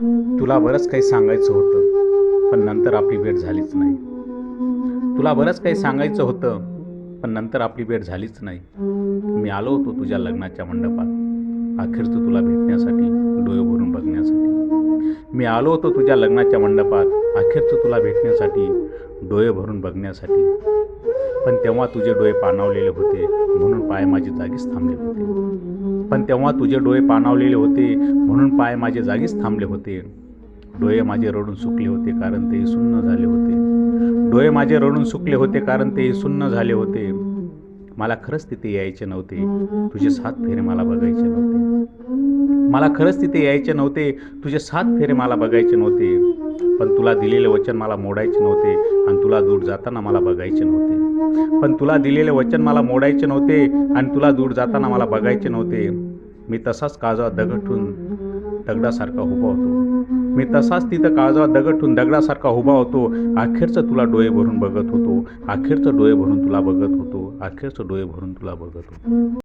तुला बरंच काही सांगायचं होतं पण नंतर आपली भेट झालीच नाही. तुला बरंच काही सांगायचं होतं पण नंतर आपली भेट झालीच नाही. मी आलो होतो तुझ्या लग्नाच्या मंडपात. अखेरचं तुला भेटण्यासाठी डोळे भरून बघण्यासाठी. मी आलो होतो तुझ्या लग्नाच्या मंडपात. अखेरचं तुला भेटण्यासाठी डोळे भरून बघण्यासाठी. पण तेव्हा तुझे डोळे पाणावलेले होते म्हणून पाय माझे जागीच थांबले होते. पण तेव्हा तुझे डोळे पाणावलेले होते म्हणून पाय माझे जागीच थांबले होते. डोळे माझे रडून सुकले होते कारण ते सुन्न झाले होते. डोळे माझे रडून सुकले होते कारण ते सुन्न झाले होते. मला खरंच तिथे यायचे नव्हते. तुझे सात फेरे मला बघायचे नव्हते. मला खरंच तिथे यायचे नव्हते. तुझे सात फेरे मला बघायचे नव्हते. पण तुला दिलेले वचन मला मोडायचे नव्हते आणि तुला दूर जाताना मला बघायचे नव्हते. पण तुला दिलेले वचन मला मोडायचे नव्हते आणि तुला दूर जाताना मला बघायचे नव्हते. मी तसाच काळजावा दगडून दगडासारखा उभा होतो. मी तसाच तिथं काळजावा दगडून दगडासारखा उभा होतो. अखेरचं तुला डोळे भरून बघत होतो. अखेरचं डोळे भरून तुला बघत होतो. अखेरचं डोळे भरून तुला बघत होतो.